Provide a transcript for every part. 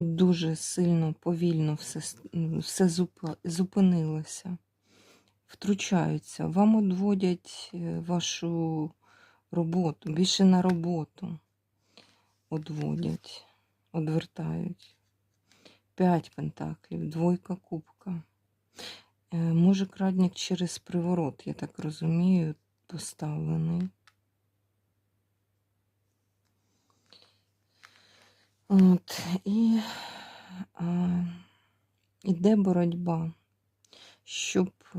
Дуже сильно, повільно все, все зупинилося. Втручаються. Вам одводять е, вашу роботу, більше на роботу одводять, одвертають. П'ять пентаклів, двойка кубка. Може, крадник через приворот, я так розумію, поставлений. От, і е, іде боротьба, щоб е,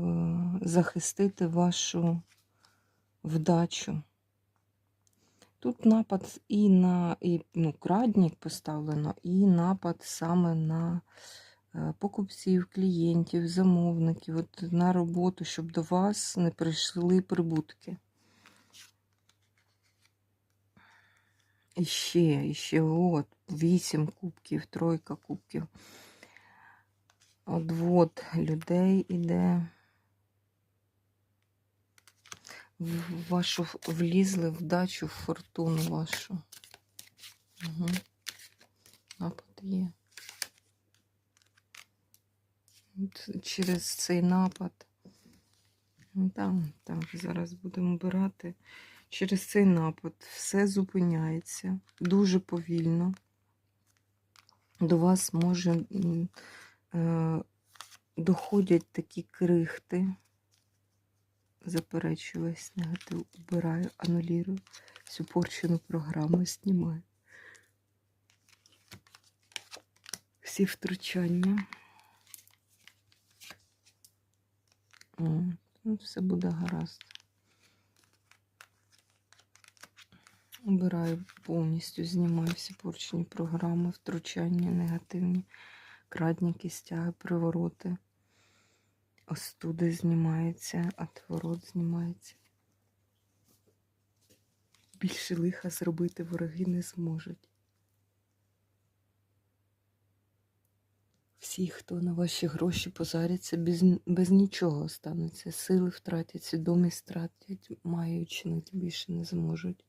захистити вашу вдачу. Тут напад і на і, ну, крадник поставлено, і напад саме на е, покупців, клієнтів, замовників, от на роботу, щоб до вас не прийшли прибутки. І ще, ще от, вісім кубків, тройка кубків. Одвод людей іде. В вашу в- влізли вдачу, в фортуну вашу. Угу. Напад є. Через цей напад. Ну, Там, зараз будемо обирати. Через цей напад все зупиняється дуже повільно. До вас може е, доходять такі крихти. Заперечую весь негатив, убираю, анулірую, всю порчену програму знімаю. Всі втручання. От, ну, все буде гаразд. Убираю повністю, знімаю всі порчені програми, втручання негативні, крадніки, стяги, привороти. Остуди знімається, отворот знімається. Більше лиха зробити вороги не зможуть. Всі, хто на ваші гроші позаряться, без, без нічого остануться. Сили втратять, свідомість втратять, маючи більше не зможуть.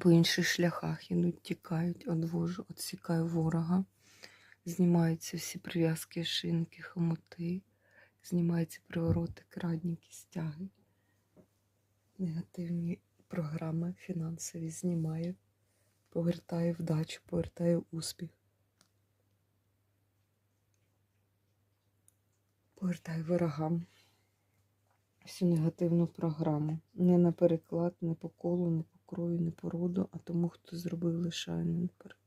По інших шляхах ідуть, тікають, одвожу, відсікаю ворога. Знімаються всі прив'язки, шинки, хомути, знімаються привороти, крадніки, стяги. Негативні програми фінансові знімаю, повертаю вдачу, повертаю успіх. Повертаю ворогам всю негативну програму. Не на переклад, не по колу, не по крою, не по роду, а тому, хто зробив, лишайний наперед.